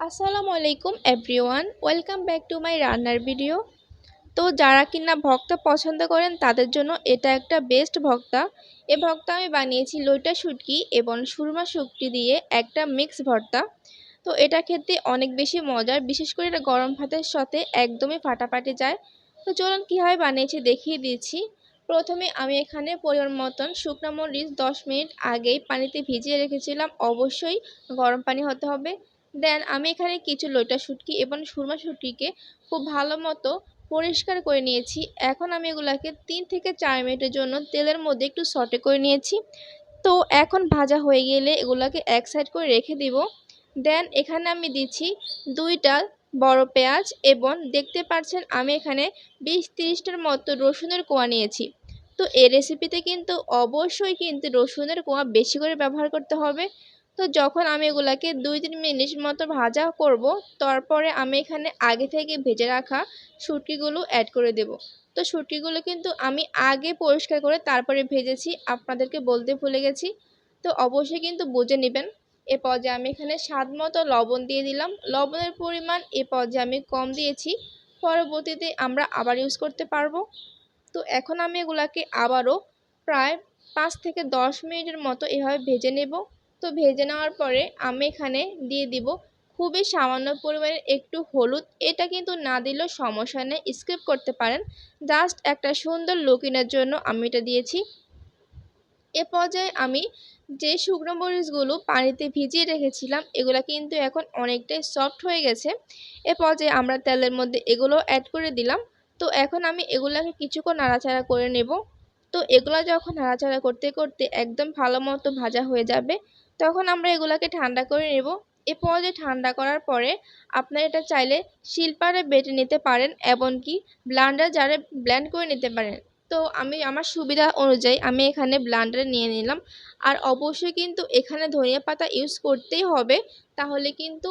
আসসালামু আলাইকুম everyone welcome back to my রান্নার ভিডিও তো যারা কিনা ভক্তা পছন্দ করেন, তাদের জন্য এটা একটা বেস্ট ভক্তা। এ ভক্তা আমি বানিয়েছি লইটা শুটকি এবং সুরমা শুটকি দিয়ে একটা মিক্স ভর্তা। তো এটা খেতে অনেক বেশি মজার, বিশেষ করে এটা গরম ভাতের সাথে একদমই ফাটাফাটি যায়। তো চলুন কীভাবে বানিয়েছি দেখিয়ে দিয়েছি প্রথমে আমি এখানে পরিমাণ মতন শুকনো মরিচ দশ মিনিট আগেই পানিতে ভিজিয়ে রেখেছিলাম। অবশ্যই গরম পানি হতে হবে। দেন আমি এখানে কিছু লইটা শুটকি এবং সুরমা শুটকিকে খুব ভালো মতো পরিষ্কার করে নিয়েছি। এখন আমি এগুলাকে তিন থেকে চার মিনিটের জন্য তেলের মধ্যে একটু সটে করে নিয়েছি। তো এখন ভাজা হয়ে গেলে এগুলাকে এক সাইড করে রেখে দিব। দেন এখানে আমি দিচ্ছি দুইটা বড় পেঁয়াজ এবং দেখতে পাচ্ছেন আমি এখানে বিশ তিরিশটার মতো রসুনের কোয়া নিয়েছি। তো এই রেসিপিতে কিন্তু অবশ্যই কিন্তু রসুনের কোয়া বেশি করে ব্যবহার করতে হবে। তো যখন আমি এগুলাকে দুই, তিন মিনিট মতো ভাজা করব, তারপরে আমি এখানে আগে থেকে ভেজে রাখা শুটকিগুলো অ্যাড করে দেব। তো শুটকিগুলো কিন্তু আমি আগে পরিষ্কার করে তারপরে ভেজেছি, আপনাদেরকে বলতে ভুলে গেছি। তো অবশ্যই কিন্তু বুঝে নেবেন। এ পর্যায়ে আমি এখানে স্বাদ মতো লবণ দিয়ে দিলাম। লবণের পরিমাণ এ পর্যায়ে আমি কম দিয়েছি। পরবর্তীতে আমরা আবার ইউজ করতে পারব। তো এখন আমি এগুলাকে আবারও প্রায় পাঁচ থেকে দশ মিনিটের মতো এভাবে ভেজে নেব। তো ভেজে নেওয়ার পরে আমি এখানে দিয়ে দিব খুবই সামান্য পরিমাণের একটু হলুদ। এটা কিন্তু না দিলেও সমস্যা নেই স্কিপ করতে পারেন। জাস্ট একটা সুন্দর লুকিনের জন্য আমি এটা দিয়েছি। এ পর্যায়ে আমি যে শুকনো মরিচগুলো পানিতে ভিজিয়ে রেখেছিলাম, এগুলো কিন্তু এখন অনেকটাই সফট হয়ে গেছে। এ পর্যায়ে আমরা তেলের মধ্যে এগুলো অ্যাড করে দিলাম। তো এখন আমি এগুলাকে কিছুক্ষণ নাড়াচাড়া করে নেব। তো এগুলো যখন নাড়াচাড়া করতে করতে একদম ভালো মতো ভাজা হয়ে যাবে, তখন আমরা এগুলাকে ঠান্ডা করে নেব। এ পর্যায়ে ঠান্ডা করার পরে আপনারা এটা চাইলে শিলপারে বেটে নিতে পারেন, এমনকি ব্লান্ডার জারে ব্ল্যান্ড করে নিতে পারেন। তো আমি, আমার সুবিধা অনুযায়ী আমি এখানে ব্লান্ডারে নিয়ে নিলাম। আর অবশ্যই কিন্তু এখানে ধনিয়া পাতা ইউজ করতেই হবে, তাহলে কিন্তু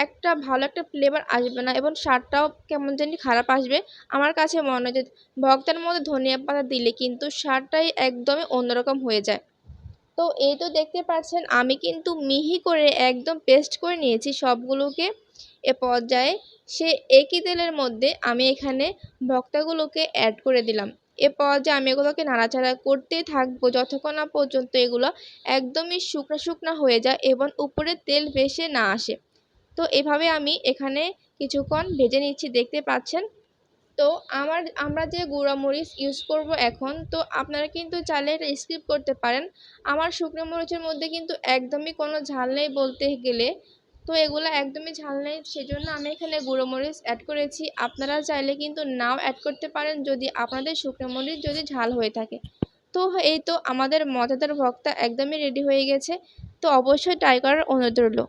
একটা ভালো একটা ফ্লেভার আসবে না এবং স্বাদটাও কেমন জানি খারাপ আসবে। আমার কাছে মনে হয় যে ভক্তের মধ্যে ধনিয়া পাতা দিলে কিন্তু স্বাদটাই একদমই অন্যরকম হয়ে যায়। তো এই তো দেখতে পাচ্ছেন, আমি কিন্তু মিহি করে একদম পেস্ট করে নিয়েছি সবগুলোকে। এ পর্যায়ে সে একই তেলের মধ্যে আমি এখানে ভক্তাগুলোকে অ্যাড করে দিলাম। এ পর্যায়ে আমি এগুলোকে নাড়াচাড়া করতেই থাকব যতক্ষণ না পর্যন্ত এগুলো একদমই শুকনো শুকনো হয়ে যায় এবং উপরে তেল ভেসে না আসে। তো এভাবে আমি এখানে কিছুক্ষণ ভেজে নিচ্ছি, দেখতে পাচ্ছেন? তো আমার, আমরা যে গুঁড়া মরিচ ইউজ করব এখন, তো আপনারা কিন্তু চাইলে এটা স্কিপ করতে পারেন। আমার শুকনো মরিচের মধ্যে কিন্তু একদমই কোনো ঝাল নেই বলতে গেলে। তো এগুলো একদমই ঝাল নেই, সেজন্য আমি এখানে গুঁড়ো মরিচ অ্যাড করেছি। আপনারা চাইলে কিন্তু নাও অ্যাড করতে পারেন যদি আপনাদের শুকনো মরিচ যদি ঝাল হয়ে থাকে। তো এই তো আমাদের মজাদার ভক্তা একদমই রেডি হয়ে গেছে। তো অবশ্যই ট্রাই করার অনুরোধ রইল।